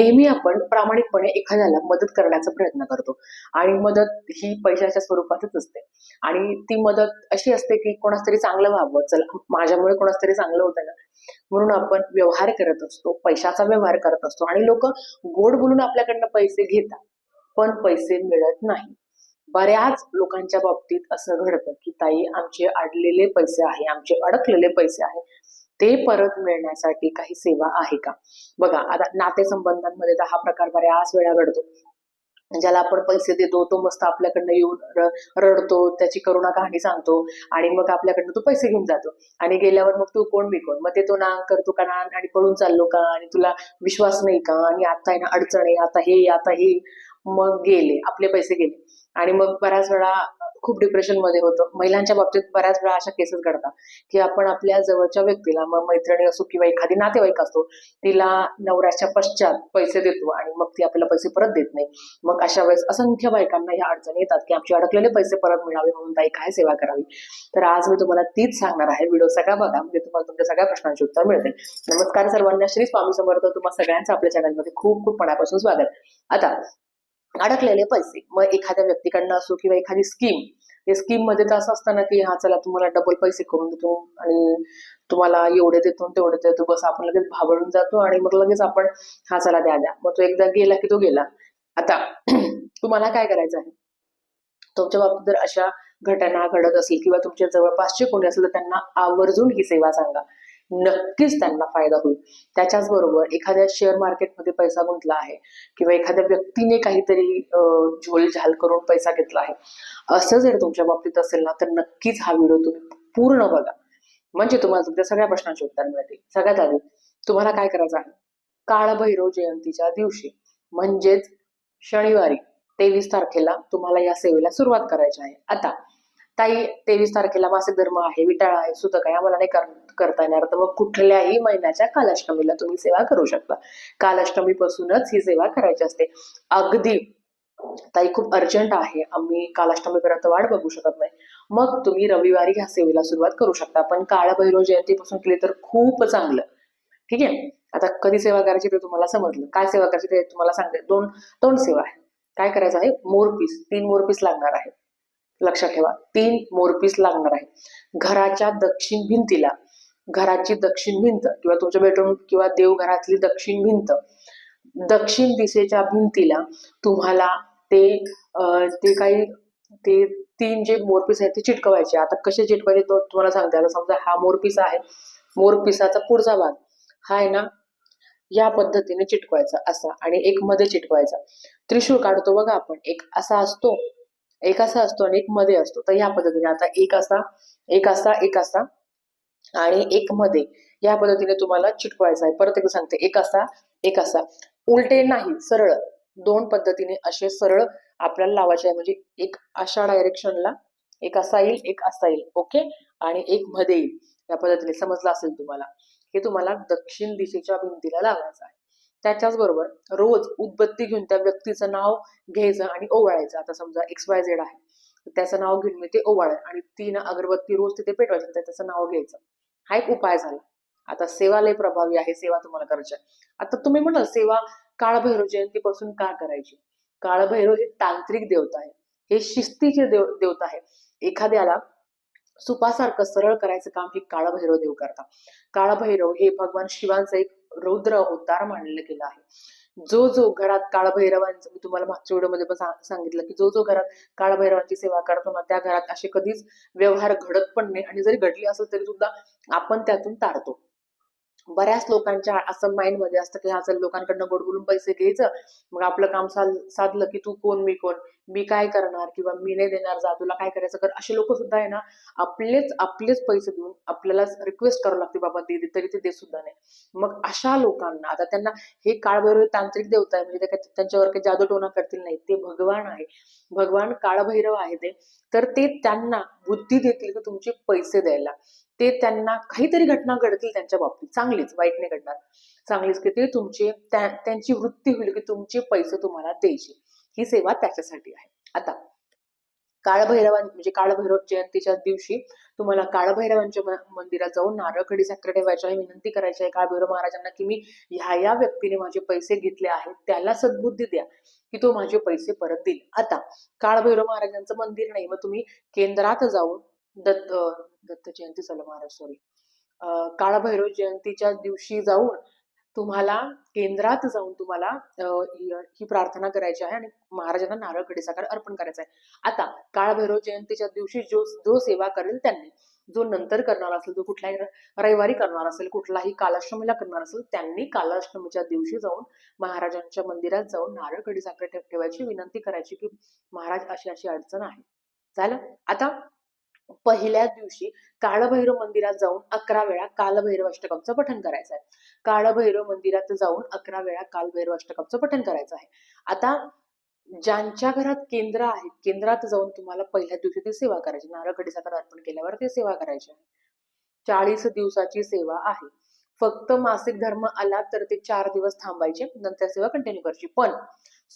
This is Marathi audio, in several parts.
नेहमी आपण प्रामाणिकपणे एखाद्याला मदत करण्याचा प्रयत्न करतो. आणि मदत ही पैशाच्या स्वरूपातच असते. आणि ती मदत अशी असते की कोणास तरी चांगलं व्हावं. चला माझ्यामुळे कोणास तरी चांगलं होतं ना? म्हणून आपण व्यवहार करत असतो पैशाचा व्यवहार करत असतो. आणि लोक गोड बोलून आपल्याकडनं पैसे घेतात पण पैसे मिळत नाही. बऱ्याच लोकांच्या बाबतीत असं घडतं की ताई आमचे अडलेले पैसे आहे आमचे अडकलेले पैसे आहे ते परत मिळण्यासाठी काही सेवा आहे का? बघा आता नातेसंबंधांमध्ये तर हा प्रकार बऱ्याच वेळा घडतो. ज्याला आपण पैसे देतो तो मस्त आपल्याकडनं येऊन रडतो त्याची करुणा कहाणी सांगतो आणि मग आपल्याकडनं तो पैसे घेऊन जातो. आणि गेल्यावर मग तू कोण मी कोण? मग ते तो ना करतो का ना आणि पळून चाललो का? आणि तुला विश्वास नाही का? आणि आता आहे ना अडचण आहे आता हे आता हे. मग गेले आपले पैसे गेले. आणि मग बऱ्याच वेळा खूप डिप्रेशनमध्ये होतं. महिलांच्या बाबतीत बऱ्याच वेळा अशा केसेस घडतात की आपण आपल्या जवळच्या व्यक्तीला मग मैत्रिणी असो किंवा एखादी नातेवाईक असतो तिला नवऱ्याच्या पश्चात पैसे देतो आणि मग ती आपल्याला पैसे परत देत नाही. मग अशा वेळेस असंख्य बायकांना ह्या अडचणी येतात की आमचे अडकलेले पैसे परत मिळावे म्हणून ताई काय सेवा करावी? तर आज मी तुम्हाला तीच सांगणार आहे. व्हिडिओ सगळा बघा. म्हणजे तुम्हाला तुमच्या सगळ्या प्रश्नांची उत्तर मिळते नमस्कार सर्वांना. श्री स्वामी समर्थ. तुम्हाला सगळ्यांचं आपल्या चॅनलमध्ये खूप खूप मनापासून स्वागत. आता अडकलेले पैसे. मग एखाद्या व्यक्तीकडनं असो किंवा एखादी स्कीम ते स्कीममध्ये तर असं असतं ना की हा चला तुम्हाला डबल पैसे करून देतो आणि तुम्हाला एवढे देतो तेवढे देतो. बस आपण लगेच भाबळून जातो आणि मग लगेच आपण हा चला द्या द्या. मग तो एकदा गेला की तो गेला. आता तुम्हाला काय करायचं आहे? तुमच्या बाबतीत जर अशा घटना घडत असेल किंवा तुमच्या जवळपासचे कोणी असेल तर त्यांना आवर्जून ही सेवा सांगा. नक्कीच त्यांना फायदा होईल. त्याच्याच बरोबर एखाद्या शेअर मार्केटमध्ये पैसा गुंतला आहे किंवा एखाद्या व्यक्तीने काहीतरी अं, झोलझाल करून पैसा घेतला आहे. असं जर तुमच्या बाबतीत असेल ना तर नक्कीच हा व्हिडिओ तुम्ही पूर्ण बघा. म्हणजे तुम्हाला तुमच्या सगळ्या प्रश्नांची उत्तर मिळतील. सगळ्यात आधी तुम्हाला काय करायचं आहे? काळभैरव जयंतीच्या दिवशी म्हणजेच शनिवारी तेवीस तारखेला तुम्हाला या सेवेला सुरुवात करायची आहे. आता ताई तेवीस तारखेला मासिक धर्म आहे विटाळ आहे सुतक आहे आम्हाला नाही कर- करता येणार. तर मग कुठल्याही महिन्याच्या कालाष्टमीला तुम्ही सेवा करू शकता. कालाष्टमी पासूनच ही सेवा करायची असते. अगदी ताई खूप अर्जंट आहे. आम्ही कालाष्टमीपर्यंत वाट बघू शकत नाही. मग तुम्ही रविवारी ह्या सेवेला सुरुवात करू शकता. पण काळभैरव जयंतीपासून केली तर खूप चांगलं. ठीक आहे? आता कधी सेवा करायची ते तुम्हाला समजलं. काय सेवा करायची ते तुम्हाला सांगते. दोन दोन सेवा आहे काय करायचं आहे? मोरपीस. तीन मोरपीस लागणार आहे लक्षात ठेवा. तीन मोरपीस लागणार आहे. घराच्या दक्षिण भिंतीला. घराची दक्षिण भिंत किंवा तुमच्या बेडरूम किंवा देवघरातली दक्षिण भिंत. दक्षिण दिशेच्या भिंतीला तुम्हाला ते ते काही ते तीन जे मोरपीस आहेत ते चिटकवायचे. आता कसे चिटकवायचे तो तुम्हाला सांगते. आता समजा हा मोरपीस आहे. मोरपिसाचा पुढचा भाग. हा आहे ना या पद्धतीने चिटकवायचा असा आणि एक मध्ये चिटकवायचा. त्रिशूळ काढतो बघा आपण. एक असा असतो. एक असा असतो आणि एक मध्ये असतो. तर या पद्धतीने आता एक असा एक असा एक असा आणि एक मध्ये. या पद्धतीने तुम्हाला चिटकवायचं आहे. परत एकदा सांगते. एक असा एक असा. उलटे नाही. सरळ. दोन पद्धतीने असे सरळ आपल्याला लावायचे आहे. म्हणजे एक अशा डायरेक्शनला एक असा येईल एक असा येईल. ओके आणि एक मध्ये येईल. या पद्धतीने समजलं असेल तुम्हाला. हे तुम्हाला दक्षिण दिशेच्या भिंतीला लावायचं आहे. त्याच्याच बरोबर रोज उदबत्ती घेऊन त्या व्यक्तीचं नाव घ्यायचं आणि ओवाळायचं. आता समजा एक्स वाय झेड आहे. त्याचं नाव घेऊन मी ते ओवाळ आणि तीन अगरबत्ती रोज तिथे पेटवायची त्याचं नाव घ्यायचं. हा एक उपाय झाला. आता सेवा लय प्रभावी आहे सेवा तुम्हाला करायची आहे. आता तुम्ही म्हणाल सेवा काळभैरव जयंतीपासून का करायची? काळभैरव हे तांत्रिक देवता आहे. हे शिस्तीचे देव देवता आहे. एखाद्याला सुपासारखं सरळ करायचं काम हे काळभैरव देव करता काळभैरव हे भगवान शिवांचं एक रौद्र अवतार मानलं गेलं आहे. जो जो घरात काळभैरवांचं मी तुम्हाला मागच्या व्हिडिओमध्ये पण सांगितलं की जो जो घरात काळभैरवांची सेवा करतो ना त्या घरात असे कधीच व्यवहार घडत पण नाही आणि जरी घडली असेल तरी सुद्धा आपण त्यातून तारतो. बऱ्याच लोकांच्या असं माइंडमध्ये असतं की हा चल लोकांकडनं गोड बोलून पैसे घ्यायचं. मग आपलं काम साधलं की तू कोण मी कोण? मी काय करणार किंवा मी नाही देणार जा तुला काय करायचं? कर असे लोक सुद्धा आहे ना आपलेच आपलेच पैसे देऊन आपल्याला रिक्वेस्ट करावं लागते बाबा दे तरी ते दे सुद्धा नाही. मग अशा लोकांना आता त्यांना हे काळभैरव तांत्रिक देवता आहे म्हणजे त्यांच्यावर काही जादू टोना करतील नाही. ते भगवान आहे. भगवान काळभैरव आहे ते. तर ते त्यांना बुद्धी देतील की तुमचे पैसे द्यायला. ते त्यांना काहीतरी घटना घडतील त्यांच्या बाबतीत. चांगलीच वाईट नाही घडणार. चांगलीच की ते तुमचे त्यांची वृत्ती होईल की तुमचे पैसे तुम्हाला द्यायचे. ही सेवा त्याच्यासाठी आहे. आता काळभैरवां म्हणजे काळभैरव जयंतीच्या दिवशी तुम्हाला काळभैरवांच्या मंदिरात जाऊन नारळखडी साखर ठेवायची आहे विनंती करायची आहे काळभैरव महाराजांना की मी ह्या या व्यक्तीने माझे पैसे घेतले आहेत त्याला सद्बुद्धी द्या की तो माझे पैसे परत देईल. आता काळभैरव महाराजांचं मंदिर नाही मग तुम्ही केंद्रात जाऊन दत्त दत्त जयंती चला महाराज सॉरी काळभैरव जयंतीच्या दिवशी जाऊन तुम्हाला केंद्रात जाऊन तुम्हाला ही प्रार्थना करायची आहे आणि महाराजांना नारळ खडीसाखर अर्पण करायचं आहे. आता काळभैरव जयंतीच्या दिवशी जो जो सेवा करेल त्यांनी जो नंतर करणार असेल जो कुठलाही रविवारी करणार असेल कुठलाही कालाष्टमीला करणार असेल त्यांनी कालाष्टमीच्या दिवशी जाऊन महाराजांच्या मंदिरात जाऊन नारळ खडी साखर ठेव- ठेवायची विनंती करायची की महाराज अशी अशी अडचण आहे. झालं? आता पहिल्या दिवशी काळभैरव मंदिरात जाऊन अकरा वेळा कालभैरव अष्टकमचं पठण करायचं आहे. काळभैरव मंदिरात जाऊन अकरा वेळा कालभैरव अष्टकमचं पठण करायचं आहे. आता ज्यांच्या घरात केंद्र आहेत केंद्रात जाऊन तुम्हाला पहिल्या दिवशी ती सेवा करायची. नारळ साखर अर्पण केल्यावर ती सेवा करायची. आहे चाळीस दिवसाची सेवा आहे. फक्त मासिक धर्म आला तर ते चार दिवस थांबायचे नंतर सेवा कंटिन्यू करायची. पण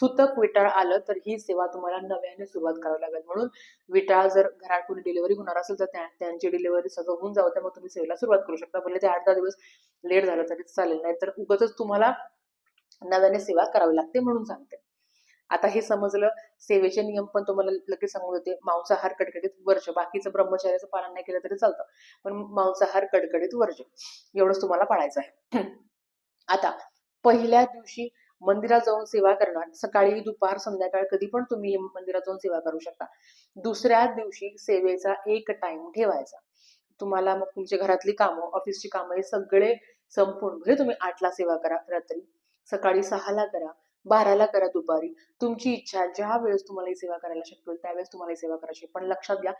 सुतक विटाळ आलं तर ही सेवा तुम्हाला नव्याने सुरुवात करावी लागेल. म्हणून विटाळ जर घरात कोणी डिलिव्हरी होणार असेल तर त्यांची डिलिव्हरी सगळं होऊन जावं त्यामुळे तुम्ही सेवेला सुरुवात करू शकता. भले ते आठ दहा दिवस लेट झालं तरी चालेल नाही तर उगतच तुम्हाला नव्याने सेवा करावी लागते म्हणून सांगते. आता हे समजलं सेवेचे नियम पण तुम्हाला लगेच सांगून देते. मांसाहार कडकडीत वर्ज बाकीचं ब्रह्मचर्याचं पालन नाही केलं तरी चालतं. पण मांसाहार कडकडीत वर्ज एवढंच तुम्हाला पाळायचं आहे. आता पहिल्या दिवशी मंदिरात जाऊन सेवा करणार. सकाळी दुपार संध्याकाळ कधी पण तुम्ही मंदिरात जाऊन सेवा करू शकता. दुसऱ्या दिवशी सेवेचा एक टाइम ठेवायचा. तुम्हाला मग तुमच्या घरातली कामं ऑफिसची कामं हे सगळे संपून म्हणजे तुम्ही आठला सेवा करा रात्री. सकाळी सहाला करा बाराला करा दुपारी. तुमची इच्छा ज्या वेळेस तुम्हाला ही सेवा करायला शक्य होईल त्यावेळेस तुम्हाला ही सेवा करायची पण लक्षात घ्या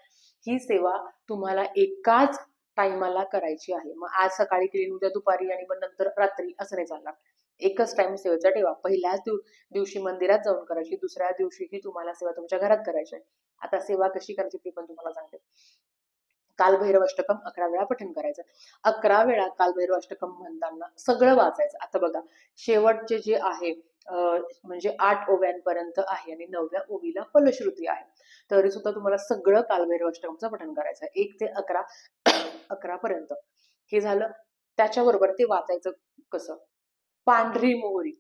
ही सेवा तुम्हाला एकाच टायमाला करायची आहे. मग आज सकाळी केली उद्या दुपारी आणि मग नंतर रात्री असं नाही चालणार. एकच टाइम सेवेचा ठेवा. पहिल्याच दिवशी मंदिरात जाऊन करायची दुसऱ्या दिवशीही तुम्हाला सेवा तुमच्या घरात करायची आहे. आता सेवा कशी करायची ती पण तुम्हाला सांगते. कालभैरव अष्टकम अकरा वेळा पठण करायचं. अकरा वेळा कालभैरव अष्टकम म्हणताना सगळं वाचायचं. आता बघा शेवटचे जे आहे म्हणजे आठ ओव्यांपर्यंत आहे आणि नवव्या ओवीला फलश्रुती आहे. तरी सुद्धा तुम्हाला सगळं कालभैरव अष्टकमचं पठण करायचं एक ते अकरा अकरा पर्यंत. हे झालं. त्याच्याबरोबर ते वाचायचं कसं? पांढरी मोहरी.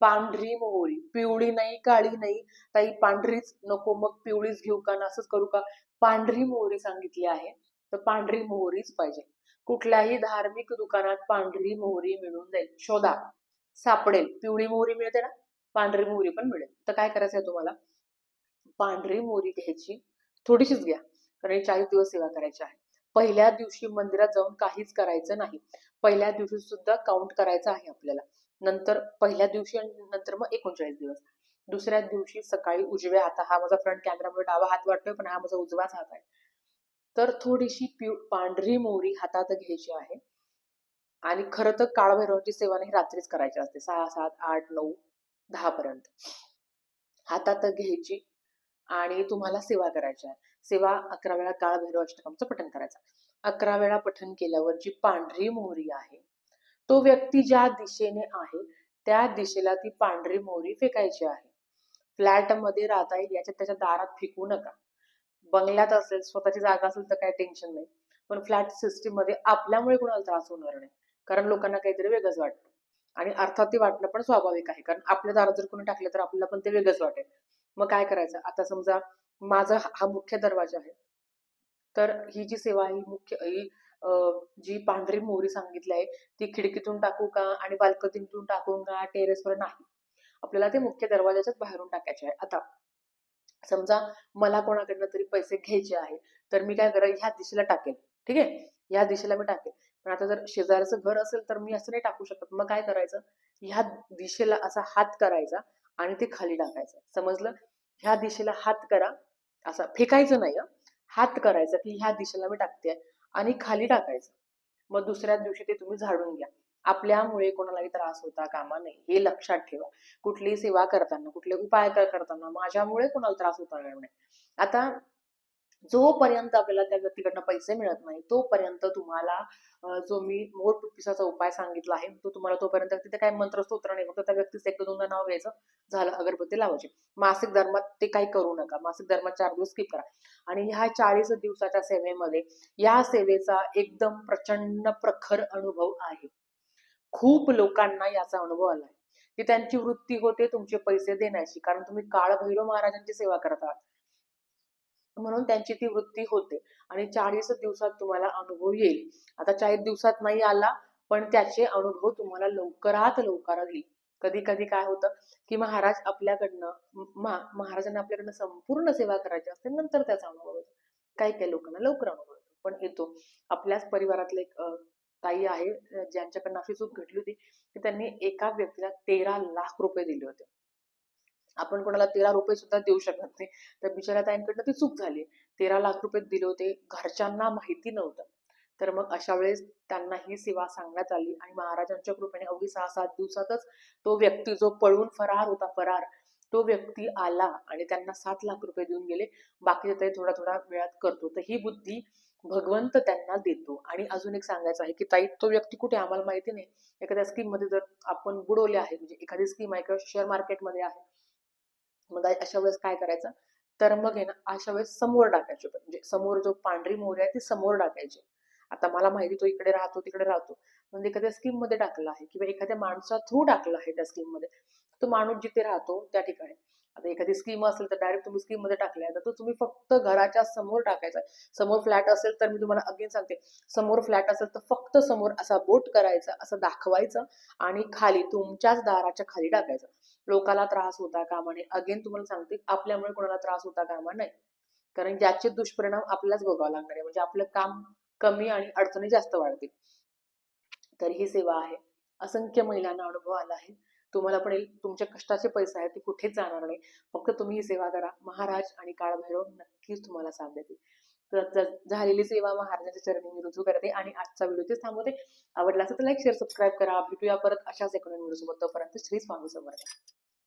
पांढरी मोहरी. पिवळी नाही काळी नाही. ताई पांढरीच नको मग पिवळीच घेऊ का? ना असंच करू का? पांढरी मोहरी सांगितली आहे तर पांढरी मोहरीच पाहिजे. कुठल्याही धार्मिक दुकानात पांढरी मोहरी मिळून जाईल. शोधा. सापडेल. पिवळी मोहरी मिळते ना? पांढरी मोहरी पण मिळेल. तर काय करायचं आहे तुम्हाला? पांढरी मोहरी घ्यायची. थोडीशीच घ्या. कारण हे चाळीस दिवस सेवा करायची आहे. पहिल्या दिवशी मंदिरात जाऊन काहीच करायचं नाही. पहिल्या दिवशी सुद्धा काउंट करायचं आहे आपल्याला. नंतर पहिल्या दिवशी आणि नंतर मग एकोणचाळीस दिवस. दुसऱ्या दिवशी सकाळी उजव्या हात हा माझा फ्रंट कॅमेरामुळे डावा हात वाटतोय पण हा माझा उजवाच हात आहे. तर थोडीशी पिव पांढरी मोहरी हातात घ्यायची आहे. आणि खरं तर काळभैरवाची सेवा नाही रात्रीच करायची असते. सहा सात आठ नऊ दहा पर्यंत. हातात घ्यायची आणि तुम्हाला सेवा करायची आहे. सेवा अकरा वेळा काळभैरव अष्टकमचं पठण करायचं. अकरा वेळा पठण केल्यावर जी पांढरी मोहरी आहे तो व्यक्ती ज्या दिशेने आहे त्या दिशेला ती पांढरी मोहरी फेकायची आहे. फ्लॅटमध्ये राहता येईल याच्या त्याच्या दारात फेकू नका. बंगल्यात असेल स्वतःची जागा असेल तर काही टेन्शन नाही. पण फ्लॅट सिस्टीममध्ये आपल्यामुळे कोणाला त्रास होणार नाही. कारण लोकांना काहीतरी वेगळंच वाटतं. आणि अर्थात ते वाटणं पण स्वाभाविक आहे. कारण आपल्या दारात जर कोणी टाकलं तर आपल्याला पण ते वेगळंच वाटेल. मग काय करायचं? आता समजा माझा हा मुख्य दरवाजा आहे. तर ही जी सेवा आहे ही मुख्य ही जी पांढरी मोहरी सांगितली आहे ती खिडकीतून टाकू का आणि बाल्कनीतून टाकू का टेरेसवर नाही. आपल्याला ते मुख्य दरवाजाच्याच बाहेरून टाकायचे आहे. आता समजा मला कोणाकडनं तरी पैसे घ्यायचे आहे तर मी काय करेल ह्या दिशेला टाकेल ठीक आहे? ह्या दिशेला मी टाकेल. पण आता जर शेजारचं घर असेल तर मी असं नाही टाकू शकत. मग काय करायचं? ह्या दिशेला असा हात करायचा आणि ते खाली टाकायचं. समजलं? ह्या दिशेला हात करा असा फेकायचं नाही हात करायचा की ह्या दिशेला मी टाकते आणि खाली टाकायचं. मग दुसऱ्या दिवशी ते तुम्ही झाडून घ्या. आपल्यामुळे कोणालाही त्रास होता कामा नये हे लक्षात ठेवा. कुठलीही सेवा करताना कुठले उपाय करताना माझ्यामुळे कोणाला त्रास होता नाही. आता जोपर्यंत आपल्याला त्या व्यक्तीकडनं पैसे मिळत नाही तोपर्यंत तुम्हाला जो मी मोठ पिसाचा उपाय सांगितला आहे तो तुम्हाला तोपर्यंत तिथे काय मंत्र स्तोत्र नाही फक्त त्या व्यक्तीचं एक दोनदा नाव घ्यायचं झालं अगरबत्ती लावायची. मासिक धर्मात ते काही करू नका मासिक धर्मात चार दिवस स्किप करा. आणि ह्या चाळीस दिवसाच्या सेवेमध्ये या सेवेचा एकदम प्रचंड प्रखर अनुभव आहे. खूप लोकांना याचा अनुभव आलाय. की त्यांची वृत्ती होते तुमचे पैसे देण्याची कारण तुम्ही काळभैरव महाराजांची सेवा करत आहात. म्हणून त्यांची ती वृत्ती होते. आणि चाळीस दिवसात तुम्हाला अनुभव येईल. आता चाळीस दिवसात नाही आला पण त्याचे अनुभव तुम्हाला लवकरात लवकरात येईल. कधी कधी काय होतं की महाराज आपल्याकडनं मा- महाराजांना आपल्याकडनं संपूर्ण सेवा करायची असते नंतर त्याचा अनुभव येतो काही काही लोकांना लवकर अनुभव येतो पण येतो आपल्याच परिवारातले एक ताई आहे ज्यांच्याकडनं अशी चूक घडली होती की त्यांनी एका व्यक्तीला तेरा लाख रुपये दिले होते. आपण कोणाला तेरा रुपये सुद्धा देऊ शकत नाही. तर बिचारा ताईंकडनं ती चूक झाली. तेरा लाख रुपये दिले होते. घरच्यांना माहिती नव्हतं. तर मग अशा वेळेस त्यांना ही सेवा सांगण्यात आली आणि महाराजांच्या कृपेने अवघी सहा सात दिवसातच तो व्यक्ती जो पळून फरार होता फरार तो व्यक्ती आला आणि त्यांना सात लाख रुपये देऊन गेले. बाकीचे ताई थोडा थोडा वेळात करतो. तर ही बुद्धी भगवंत त्यांना देतो. आणि अजून एक सांगायचं आहे की ताई तो व्यक्ती कुठे आम्हाला माहिती नाही. एखाद्या स्कीममध्ये जर आपण बुडवले आहे म्हणजे एखादी स्कीम आहे किंवा शेअर मार्केटमध्ये आहे मग अशा वेळेस काय करायचं? तर मग आहे ना अशा वेळेस समोर टाकायचे म्हणजे समोर जो पांढरी मोहरी आहे ती समोर टाकायची. आता मला माहिती तो इकडे राहतो तिकडे राहतो. म्हणजे एखाद्या स्कीममध्ये टाकला आहे किंवा एखाद्या माणसा थ्रू टाकला आहे त्या स्कीममध्ये तो माणूस जिथे राहतो त्या ठिकाणी. आता एखादी स्कीम असेल तर डायरेक्ट तुम्ही स्कीममध्ये टाकलाय तर तो तुम्ही फक्त घराच्या समोर टाकायचा. समोर फ्लॅट असेल तर मी तुम्हाला अगेन सांगते. समोर फ्लॅट असेल तर फक्त समोर असा बोट करायचा असं दाखवायचं आणि खाली तुमच्याच दाराच्या खाली टाकायचं. लोकाला त्रास होता कामा नये अगेन तुम्हाला सांगते आपल्यामुळे कोणाला त्रास होता कामा नाही. कारण ज्याचे दुष्परिणाम आपल्यालाच भोगावं लागणार आहे म्हणजे आपलं काम कमी आणि अडचणी जास्त वाढतील. तर ही सेवा आहे. असंख्य महिलांना अनुभव आला आहे. तुम्हाला पण येईल. तुमच्या कष्टाचे पैसे आहेत ते कुठेच जाणार नाही. फक्त तुम्ही ही सेवा करा. महाराज आणि काळभैरव नक्कीच तुम्हाला साथ देतील. झालेली सेवा महाराजांच्या चरणी मी रुजू करते आणि आजचा व्हिडिओ ते थांबवते. आवडला असेल तर लाईक शेअर सबस्क्राईब करा. भेटूया परत अशाच एकोण व्हिडिओ सोबत. तोपर्यंत श्री स्वामी समर्थ.